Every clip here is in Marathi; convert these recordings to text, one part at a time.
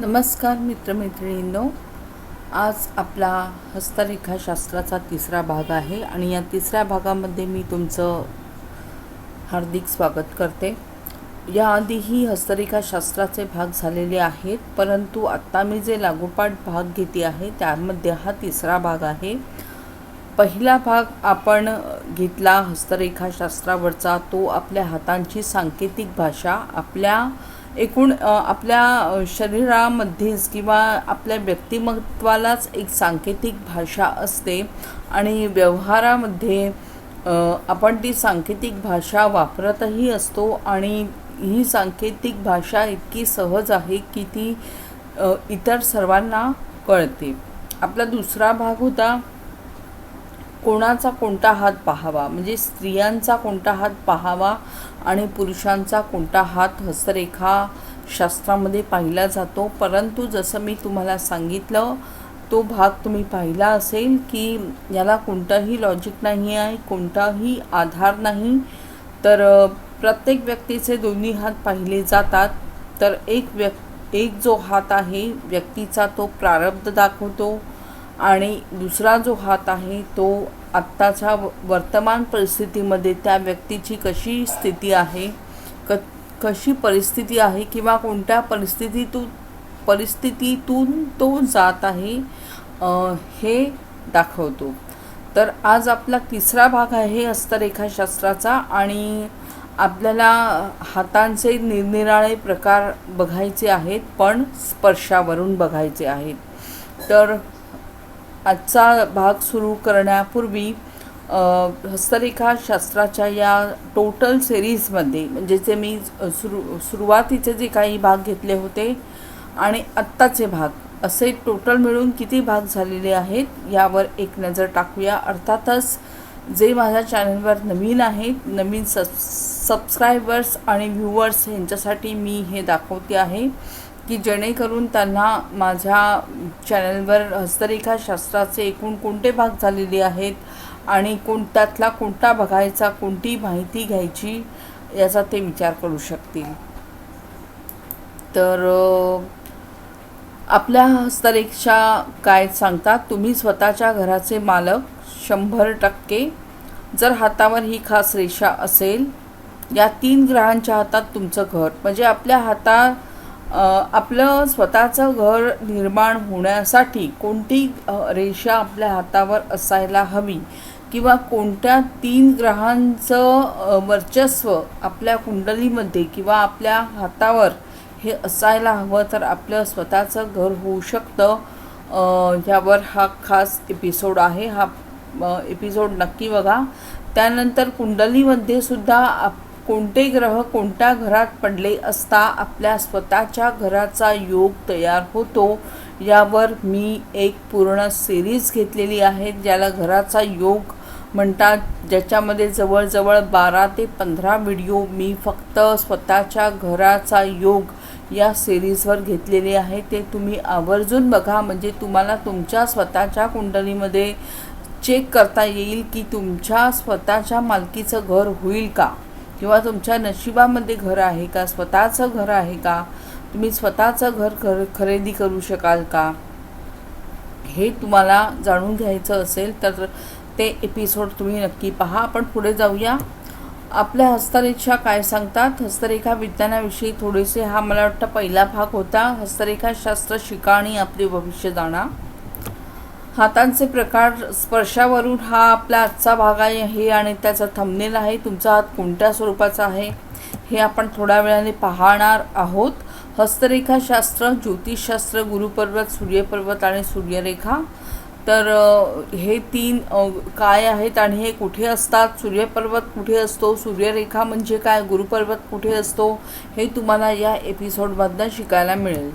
नमस्कार मित्रमैत्रिणींनो. आज आपला हस्तरेखाशास्त्राचा तिसरा भाग आहे आणि या तिसऱ्या भागामध्ये मी तुमचं हार्दिक स्वागत करते. याआधीही हस्तरेखाशास्त्राचे भाग झालेले आहेत परंतु आत्ता मी जे लागोपाठ भाग घेते आहे त्यामध्ये हा तिसरा भाग आहे. पहिला भाग आपण घेतला हस्तरेखाशास्त्रावरचा तो आपल्या हातांची सांकेतिक भाषा आपल्या एकूण आपल्या शरीरामध्येच किंवा आपल्या व्यक्तिमत्वालाच एक सांकेतिक भाषा असते आणि व्यवहारामध्ये आपण ती सांकेतिक भाषा वापरतही असतो आणि ही सांकेतिक भाषा इतकी सहज आहे की ती इतर सर्वांना कळते. आपला दुसरा भाग होता कोणाचा कोणता हात पाहावा? म्हणजे स्त्रियांचा कोणता हात पाहावा आणि पुरुषांचा कोणता हात हस्तरेखा शास्त्रामध्ये पाहिला जातो? परंतु जसं मी तुम्हाला सांगितलं तो भाग तुम्ही पाहिला असेल की याला कोणताही लॉजिक नाही आहे कोणताही आधार नाही. तर प्रत्येक व्यक्तीचे दोन्ही हात पाहिले जातात. तर एक व्यक् एक जो हात आहे व्यक्तीचा तो प्रारब्ध दाखवतो. आणि दुसरा जो हात आहे तो आत्ताच्या व- वर्तमान परिस्थितीमध्ये त्या व्यक्तीची कशी स्थिती आहे क कशी परिस्थिती आहे किंवा कोणत्या परिस्थितीतून परिस्थितीतून तो जात आहे हे दाखवतो. तर आज आपला तिसरा भाग आहे हस्तरेखाशास्त्राचा आणि आपल्याला हातांचे निरनिराळे प्रकार बघायचे आहेत पण स्पर्शावरून बघायचे आहेत. तर आजचा भाग सुरू करण्यापूर्वी हस्तरेखा शास्त्राच्या या टोटल सिरीजमध्ये म्हणजे जे मी सुरू सुरुवातीचे जे काही भाग घेतले होते आणि आत्ताचे भाग असे टोटल मिळून किती भाग झालेले आहेत यावर एक नजर टाकूया. अर्थातच जे माझ्या चॅनलवर नवीन आहेत नवीन सब सबस्क्रायबर्स आणि व्ह्युअर्स यांच्यासाठी मी हे दाखवते आहे. की जेणेकरून त्यांना माझ्या चॅनलवर हस्तरेखाशास्त्राचे एकूण कोणते भाग झालेले आहेत आणि कोण त्यातला कोणता बघायचा कोणती माहिती घ्यायची याचा ते विचार करू शकतील. तर आपल्या हस्तरेखा काय सांगतात? तुम्ही स्वतःच्या घराचे मालक शंभर टक्के. जर हातावर ही खास रेषा असेल या तीन ग्रहांच्या हातात तुमचं घर म्हणजे आपल्या हातात आपलं स्वतःचं घर निर्माण होण्यासाठी कोणती रेषा आपल्या हातावर असायला हवी? किंवा कोणत्या तीन ग्रहांचं वर्चस्व आपल्या कुंडलीमध्ये किंवा आपल्या हातावर हे असायला हवं? तर आपलं स्वतःचं घर होऊ शकतं. ह्यावर हा खास एपिसोड आहे. हा एपिसोड नक्की बघा. त्यानंतर कुंडलीमध्ये सुद्धा आप कोणते ग्रह कोणत्या घरात पडले असता आपल्या स्वतःच्या घराचा योग तयार होतो यावर मी एक पूर्ण सिरीज घेतलेली आहे ज्याला घराचा योग म्हणतात. ज्याच्यामध्ये जवळजवळ बारा ते पंधरा व्हिडिओ मी फक्त स्वतःच्या घराचा योग या सिरीजवर घेतलेले आहे. ते तुम्ही आवर्जून बघा. म्हणजे तुम्हाला तुमच्या स्वतःच्या कुंडलीमध्ये चेक करता येईल की तुमच्या स्वतःच्या मालकीचं घर होईल का. किंवा तुमच्या नशिबामध्ये घर आहे का? स्वतःचं घर आहे का? तुम्ही स्वतःचं घर खर खरेदी करू शकाल का? हे तुम्हाला जाणून घ्यायचं असेल तर ते एपिसोड तुम्ही नक्की पहा. आपण पुढे जाऊया. आपल्या हस्तरेखा काय सांगतात? हस्तरेखा विज्ञानाविषयी थोडेसे हा मला वाटतं पहिला भाग होता. हस्तरेखाशास्त्र शिका आणि आपले भविष्य जाणा हातांचे प्रकार स्पर्शावरून हा आपला आजचा भाग आहे हे आणि त्याचा थंबनेल आहे. तुमचा हात कोणत्या स्वरूपाचा आहे हे आपण थोड्या वेळाने पाहणार आहोत. हस्तरेखाशास्त्र ज्योतिषशास्त्र गुरुपर्वत सूर्यपर्वत आणि सूर्यरेखा. तर हे तीन काय आहेत आणि हे कुठे असतात? सूर्यपर्वत कुठे असतो? सूर्यरेखा म्हणजे काय? गुरुपर्वत कुठे असतो? हे तुम्हाला या एपिसोडमधनं शिकायला मिळेल.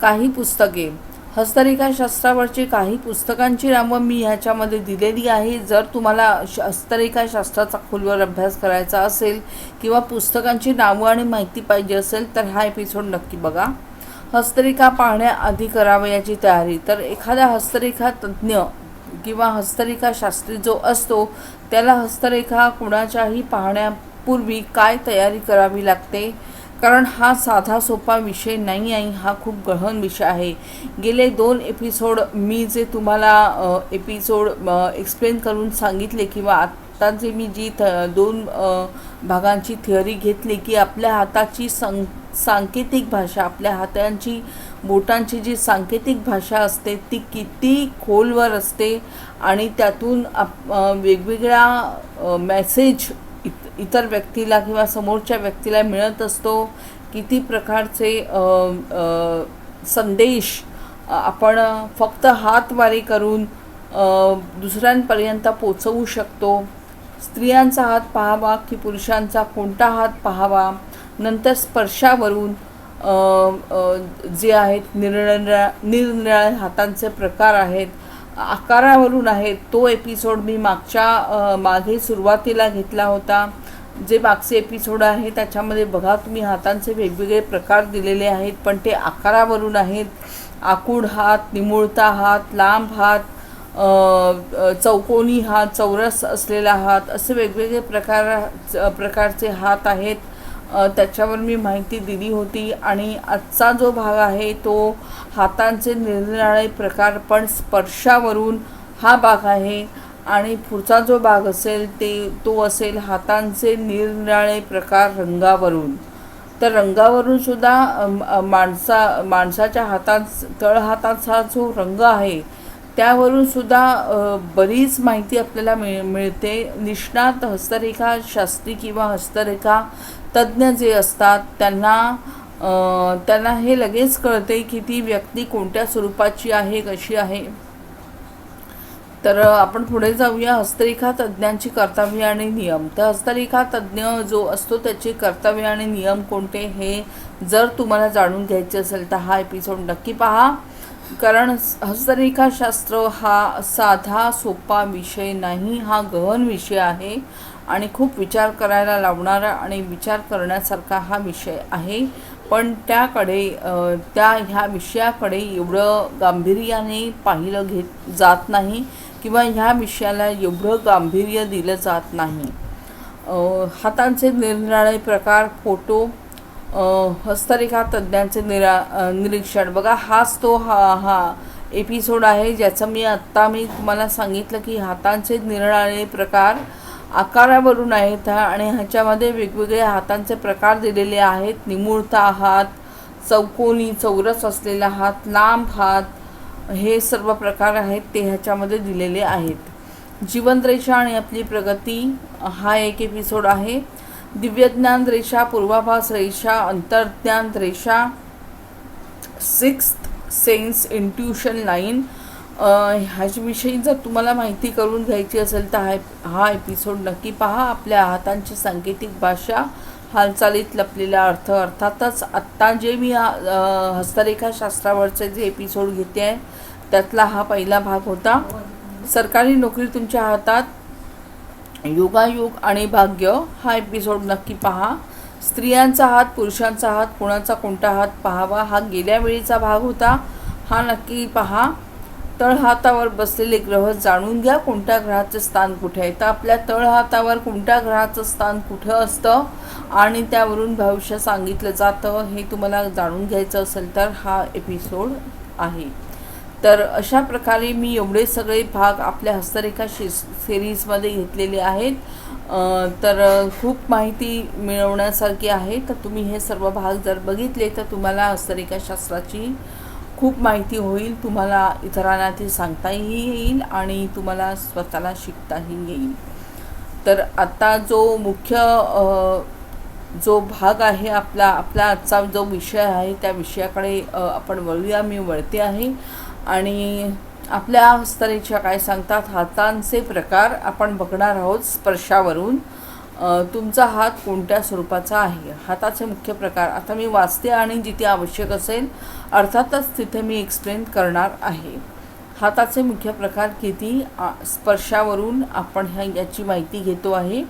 काही पुस्तके. हस्तरेखाशास्त्रावरची काही पुस्तकांची नावं मी ह्याच्यामध्ये दिलेली आहे. जर तुम्हाला श- हस्तरेखाशास्त्राचा खोलवर अभ्यास करायचा असेल किंवा पुस्तकांची नावं आणि माहिती पाहिजे असेल तर हा एपिसोड नक्की बघा. हस्तरेखा पाहण्याआधी करावयाची तयारी. तर एखादा हस्तरेखा तज्ज्ञ किंवा हस्तरेखा शास्त्री जो असतो त्याला हस्तरेखा कुणाच्याही पाहण्यापूर्वी काय तयारी करावी लागते? कारण हा साधा सोपा विषय नाही आहे हा खूप गहन विषय आहे. गेले दोन एपिसोड मी जे तुम्हाला एपिसोड एक्सप्लेन करून सांगितले किंवा आत्ता जे मी जी थ दोन भागांची थिअरी घेतली की आपल्या हाताची सं सांकेतिक भाषा आपल्या हातांची बोटांची जी सांकेतिक भाषा असते ती किती खोलवर असते आणि त्यातून आप वेगवेगळ्या मेसेज इतर व्यक्तीला किंवा समोरच्या व्यक्तीला मिळत असतो किती प्रकारचे संदेश आपण फक्त हातवारी करून दुसऱ्यांपर्यंत पोचवू शकतो. स्त्रियांचा हात पाहावा की पुरुषांचा कोणता हात पाहावा? नंतर स्पर्शावरून जे आहेत निरनिळ्या निरनिराळे हातांचे प्रकार आहेत आकारावरून आहेत. तो एपिसोड मी मागच्या मागे सुरुवातीला घेतला होता. जे मागचे एपिसोड आहे त्याच्यामध्ये बघा तुम्ही हातांचे वेगवेगळे प्रकार दिलेले आहेत पण ते आकारावरून आहेत. आकूड हात निमुळता हात लांब हात चौकोनी हात चौरस असलेला हात असे वेगवेगळे प्रकार च- प्रकारचे हात आहेत. त्याच्यावर मी माहिती दिली होती आणि आजचा जो भाग आहे तो हातांचे निरनिराळे प्रकार पण स्पर्शावरून हा भाग आहे. आणि पुढचा जो भाग असेल ते तो असेल हातांचे निरनिराळे प्रकार रंगावरून. तर रंगावरून सुद्धा माणसा माणसाच्या हातात तळ हाताचा जो रंग आहे त्यावरून सुद्धा बरीच माहिती आपल्याला मिळ मिळते. निष्णात हस्तरेखा शास्त्री किंवा हस्तरेखा तज्ज्ञ जे असतात त्यांना त्यांना हे लगेच कळते की ती व्यक्ती कोणत्या स्वरूपाची आहे कशी आहे. तर आपण पुढे जाऊया. हस्तरेखा तज्ज्ञांची कर्तव्य आणि नियम. तर हस्तरेखा तज्ज्ञ जो असतो त्याचे कर्तव्य आणि नियम कोणते हे जर तुम्हाला जाणून घ्यायचे असेल तर हा एपिसोड नक्की पहा. कारण हस्तरेखाशास्त्र हा साधा सोपा विषय नाही हा गहन विषय आहे. आणि खूप विचार करायला लावणारा आणि विचार करण्यासारखा हा विषय आहे. पण त्याकडे त्या ह्या विषयाकडे एवढं गांभीर्याने पाहिलं घेत जात नाही किंवा ह्या विषयाला एवढं गांभीर्य दिलं जात नाही. हातांचे निरनिराळे प्रकार फोटो हस्तरेखा तज्ज्ञांचे निरा निरीक्षण. बघा हाच तो हा हा एपिसोड आहे ज्याचं मी आत्ता मी तुम्हाला सांगितलं की हातांचे निरनिराळे प्रकार आकारावरून आहेत हा आणि ह्याच्यामध्ये वेगवेगळे हातांचे प्रकार दिलेले आहेत. निमुळता हात चौकोनी चौरस असलेला हात लांब हात हे सर्व प्रकार आहेत ते ह्याच्यामध्ये दिलेले आहेत. जीवनरेषा आणि आपली प्रगती हा एक एपिसोड आहे. दिव्यज्ञान रेषा पूर्वाभास रेषा अंतर्ज्ञान रेषा सिक्स्थ सेन्स इंट्युशन लाईन ह्याच्याविषयी जर तुम्हाला माहिती करून घ्यायची असेल तर हा हा एपिसोड नक्की पहा. आपल्या हातांची सांकेतिक भाषा हालचालीत लपलेला अर्थ अर्थातच आत्ता जे मी हस्तरेखाशास्त्रावरचे जे एपिसोड घेते आहे त्यातला हा पहिला भाग होता. सरकारी नोकरी तुमच्या हातात. योगायोग आणि भाग्य हा एपिसोड नक्की पहा. स्त्रियांचा हात पुरुषांचा हात कोणाचा कोणता हात पहावा हा गेल्या वेळीचा भाग होता. हा नक्की पहा. तळहातावर बसलेले ग्रह जाणून घ्या कोणत्या ग्रहाचं स्थान कुठे आहे. तर आपल्या तळहातावर कोणत्या ग्रहाचं स्थान कुठं असतं आणि त्यावरून भविष्य सांगितलं जातं हे तुम्हाला जाणून घ्यायचं असेल तर हा एपिसोड आहे. तर अशा प्रकारे मी एवढे सगळे भाग आपल्या हस्तरेखा शि सिरीजमध्ये घेतलेले आहेत. तर खूप माहिती मिळवण्यासारखी आहे. तर तुम्ही हे सर्व भाग जर बघितले तर तुम्हाला हस्तरेखाशास्त्राची खूप माहिती होईल तुम्हाला इतरांना ते सांगताही येईल आणि तुम्हाला स्वतःला शिकताही येईल. तर आता जो मुख्य जो भाग आहे आपला आपला आजचा जो विषय आहे त्या विषयाकडे आपण वळूया मी वळते आहे. आणि आपल्या स्तरेच्या काय सांगतात हातांचे प्रकार आपण बघणार आहोत स्पर्शावरून. तुमचा हात कोणत्या स्वरूपाचा आहे? हाताचे मुख्य प्रकार. आता मी वाचते आणि जिथे आवश्यक असेल अर्थातच तिथे मी एक्सप्लेन करणार आहे. हाताचे मुख्य प्रकार किती? स्पर्शावरून आपण ह्या याची माहिती घेतो आहे.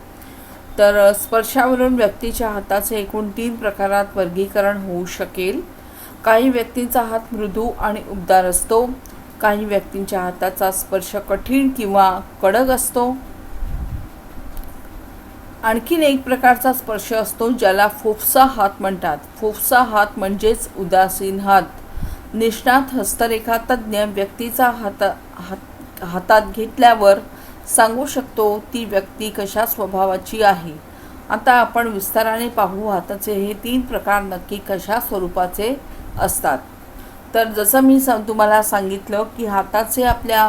तर स्पर्शावरून व्यक्तीच्या हाताचे एकूण तीन प्रकारात वर्गीकरण होऊ शकेल. काही व्यक्तींचा हात मृदू आणि उबदार असतो. काही व्यक्तींच्या हाताचा स्पर्श कठीण किंवा कडक असतो. आणखीन एक प्रकारचा स्पर्श असतो ज्याला फोफसा हात म्हणतात. फोफसा हात म्हणजेच उदासीन हात. निष्णात हस्तरेखा तज्ज्ञ व्यक्तीचा हात हात हातात घेतल्यावर सांगू शकतो ती व्यक्ती कशा स्वभावाची आहे? आता आपण विस्ताराने पाहू हाताचे हे तीन प्रकार नक्की कशा स्वरूपाचे असतात. तर जसं मी स तुम्हाला सांगितलं की हाताचे आपल्या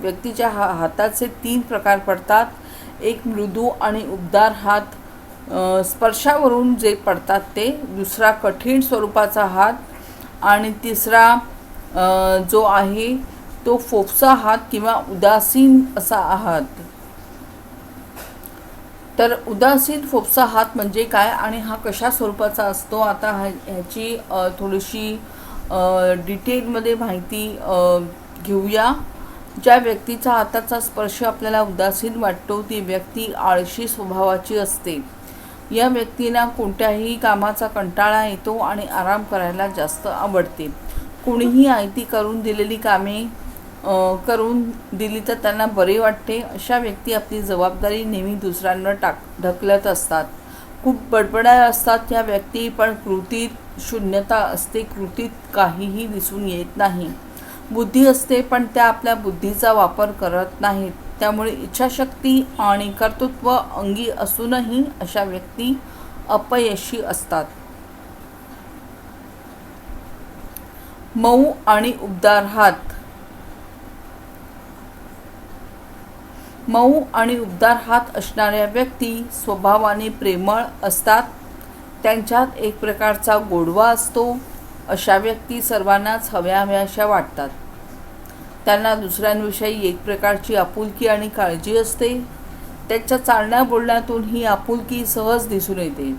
व्यक्तीच्या हा हाताचे तीन प्रकार पडतात. एक मृदू आणि उबदार हात स्पर्शावरून जे पडतात ते दुसरा कठीण स्वरूपाचा हात आणि तिसरा जो आहे तो फोफसा हात किंवा उदासीन असा आहात तर उदासीन फोफसा हात म्हणजे काय आणि हा कशा स्वरूपाचा असतो? आता ह्याची थोडीशी डिटेलमध्ये माहिती घेऊया. ज्या व्यक्तीचा हाताचा स्पर्श आपल्याला उदासीन वाटतो ती व्यक्ती आळशी स्वभावाची असते. या व्यक्तीला कोणत्याही कामाचा कंटाळा येतो आणि आराम करायला जास्त आवडते. कोणीही आयती करून दिलेली कामे करून दिली तर त्यांना बरे वाटते. अशा व्यक्ती आपली जबाबदारी नेहमी दुसऱ्यांवर टाक ढकलत असतात. खूप बडबड्या असतात त्या व्यक्ती पण कृतीत शून्यता असते. कृतीत काहीही दिसून येत नाही. बुद्धी असते पण त्या आपल्या बुद्धीचा वापर करत नाहीत. त्यामुळे इच्छाशक्ती आणि कर्तृत्व अंगी असूनही अशा व्यक्ती अपयशी असतात. मऊ आणि उबदार हात. मऊ आणि उबदार हात असणाऱ्या व्यक्ती स्वभावाने प्रेमळ असतात. त्यांच्यात एक प्रकारचा गोडवा असतो. अशा व्यक्ती सर्वांनाच हव्या हव्याशा वाटतात. त्यांना दुसऱ्यांविषयी एक प्रकारची आपुलकी आणि काळजी असते. त्यांच्या चालण्या बोलण्यातून ही आपुलकी सहज दिसून येते.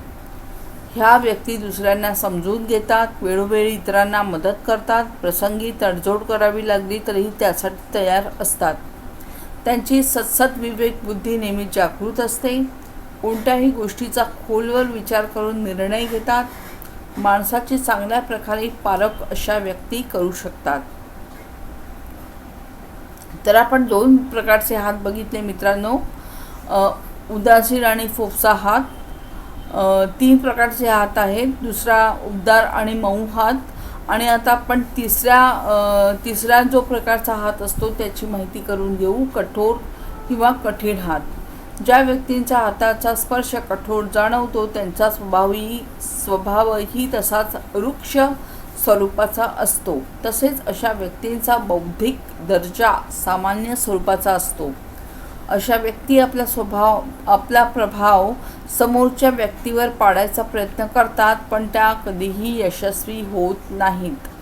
ह्या व्यक्ती दुसऱ्यांना समजून घेतात वेळोवेळी इतरांना मदत करतात प्रसंगी तडजोड करावी लागली तरीही त्यासाठी तयार असतात. त्यांची सतसत विवेक बुद्धी नेहमी जागृत असते. कोणत्याही गोष्टीचा खोलवर विचार करून निर्णय घेतात. माणसाचे चांगल्या प्रकारे पालक अशा व्यक्ती करू शकतात. तर आपण दोन प्रकारचे हात बघितले मित्रांनो. उदासीन आणि फोफसा हात. तीन प्रकारचे हात आहेत. दुसरा उबदार आणि मऊ हात. आणि आता आपण तिसऱ्या तिसरा जो प्रकारचा हात असतो त्याची माहिती करून घेऊ. कठोर किंवा कठीण हात. ज्या व्यक्तींच्या हाताचा स्पर्श कठोर जाणवतो त्यांचा स्वभावही स्वभावही तसाच वृक्ष स्वरूपाचा असतो. तसेच अशा व्यक्तींचा बौद्धिक दर्जा सामान्य स्वरूपाचा असतो. अशा व्यक्ती आपला स्वभाव आपला प्रभाव समोरच्या व्यक्तीवर पाडायचा प्रयत्न करतात पण त्या कधीही यशस्वी होत नाहीत.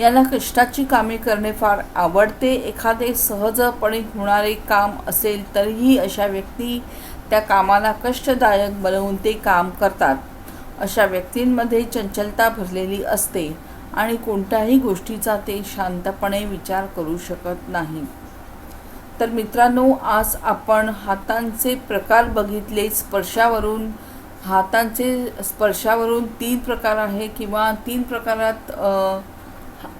यांना कष्टाची कामे करणे फार आवडते. एखादे सहजपणे होणारे काम असेल तरीही अशा व्यक्ती त्या कामाला कष्टदायक बनवून ते काम करतात. अशा व्यक्तींमध्ये चंचलता भरलेली असते आणि कोणत्याही गोष्टीचा ते शांतपणे विचार करू शकत नाही. तर मित्रांनो आज आपण हातांचे प्रकार बघितले. स्पर्शावरून हातांचे स्पर्शावरून तीन प्रकार आहे किंवा तीन प्रकारात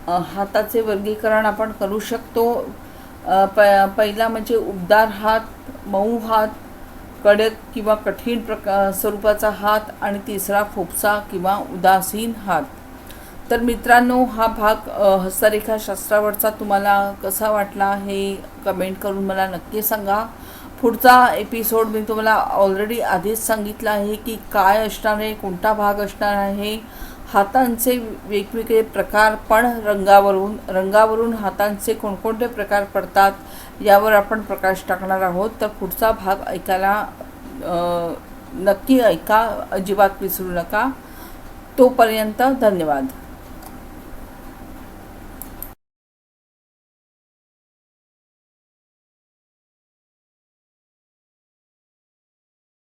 हाताचे वर्गीकरण आपण करू शकतो. प पहिला म्हणजे उबदार हात मऊ हात कडक किंवा कठीण प्रका स्वरूपाचा हात आणि तिसरा फोपसा किंवा उदासीन हात. तर मित्रांनो हा भाग हस्तरेखाशास्त्रावरचा तुम्हाला कसा वाटला हे कमेंट करून मला नक्की सांगा. पुढचा एपिसोड मी तुम्हाला ऑलरेडी आधीच सांगितलं आहे की काय असणार आहे कोणता भाग असणार आहे हातांचे वेगवेगळे प्रकार पण रंगावरून रंगावरून हातांचे कोणकोणते प्रकार पडतात यावर आपण प्रकाश टाकणार आहोत. तर पुढचा भाग ऐकायला नक्की ऐका अजिबात विसरू नका. तोपर्यंत धन्यवाद.